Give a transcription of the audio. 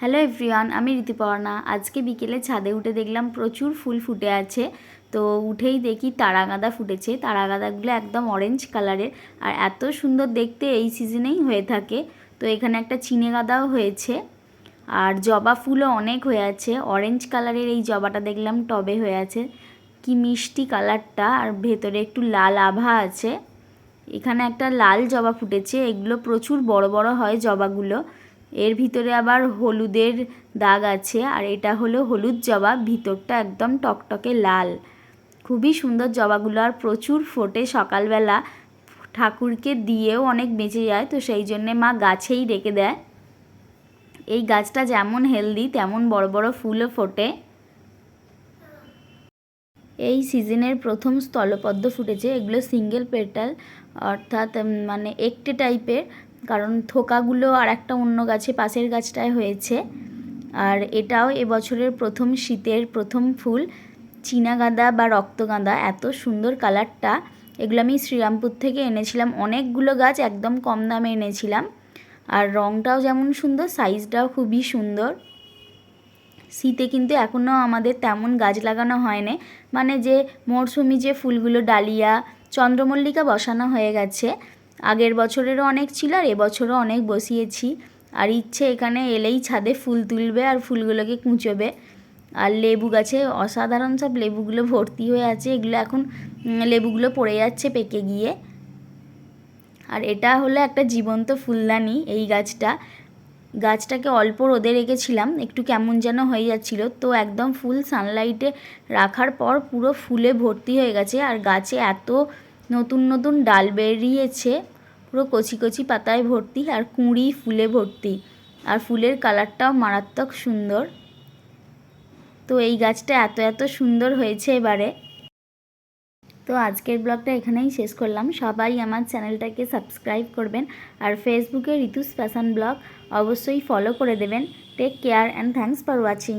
Hello everyone, আমি ঋতুপর্ণা। আজকে বিকেলে ছাদে উঠে দেখলাম প্রচুর ফুল ফুটে আছে। তো উঠেই দেখি তারা গাঁদা ফুটেছে। তারা গাঁদাগুলো একদম অরেঞ্জ কালারের আর এত সুন্দর দেখতে এই সিজনেই হয়ে থাকে। তো এখানে একটা চিনে গাঁদাও হয়েছে আর জবা ফুলও অনেক হয়ে আছে। অরেঞ্জ কালারের এই জবাটা দেখলাম টবে হয়ে আছে। কি মিষ্টি কালারটা আর ভেতরে একটু লাল আভা আছে। এখানে একটা লাল জবা ফুটেছে। এগুলো প্রচুর বড় বড় হয় জবাগুলো। এর ভিতরে আবার হলুদের দাগ আছে, আর এটা হলো হলুদ জবা, ভিতরটা একদম টকটকে লাল। খুবই সুন্দর জবাগুলো, আর প্রচুর ফোটে সকালবেলা। ঠাকুরকে দিয়েও অনেক বেঁচে যায়, তো সেই জন্যে মা গাছেই রেখে দেয়। এই গাছটা যেমন হেলদি, তেমন বড় বড় ফুলও ফোটে। এই সিজনের প্রথম স্থলপদ্ম ফুটেছে, এগুলো সিঙ্গেল পেটাল, অর্থাৎ মানে একটে টাইপের। কারণ থোকাগুলো আর একটা অন্য গাছে পাশের গাছটায় হয়েছে। আর এটাও এবছরের প্রথম শীতের প্রথম ফুল। চীনা গাঁদা বা রক্তগাঁদা, এত সুন্দর কালারটা। এগুলো আমি শ্রীরামপুর থেকে এনেছিলাম। অনেকগুলো গাছ একদম কম দামে এনেছিলাম। আর রঙটাও যেমন সুন্দর, সাইজটাও খুবই সুন্দর। শীতে কিন্তু এখনও আমাদের তেমন গাছ লাগানো হয় হয়নি। মানে যে মরশুমি যে ফুলগুলো, ডালিয়া, চন্দ্রমল্লিকা বসানো হয়ে গেছে আগের বছরেরও অনেক ছিল আর এবছরও অনেক বসিয়েছি। আর ইচ্ছে এখানে এলেই ছাদে ফুল তুলবে আর ফুলগুলোকে কুঁচোবে। আর লেবু গাছে অসাধারণ সব লেবুগুলো ভর্তি হয়ে আছে। এগুলো এখন লেবুগুলো পড়ে যাচ্ছে পেকে গিয়ে। আর এটা হলো একটা জীবন্ত ফুলদানি এই গাছটা। গাছটাকে অল্প রোদে রেখেছিলাম, একটু কেমন যেন হয়ে যাচ্ছিল। তো একদম ফুল সানলাইটে রাখার পর পুরো ফুলে ভর্তি হয়ে গেছে। আর গাছে এত নতুন নতুন ডাল বেরিয়েছে, পুরো কচি কচি পাতায় ভর্তি আর কুঁড়ি ফুলে ভর্তি। আর ফুলের কালারটাও মারাত্মক সুন্দর। তো এই গাছটা এত এত সুন্দর হয়েছে এবারে। তো আজকের ব্লগটা এখানেই শেষ করলাম। সবাই আমার চ্যানেলটাকে সাবস্ক্রাইব করবেন আর ফেসবুকে ঋতুস ফ্যাশন ব্লগ অবশ্যই ফলো করে দেবেন। Take care and thanks for watching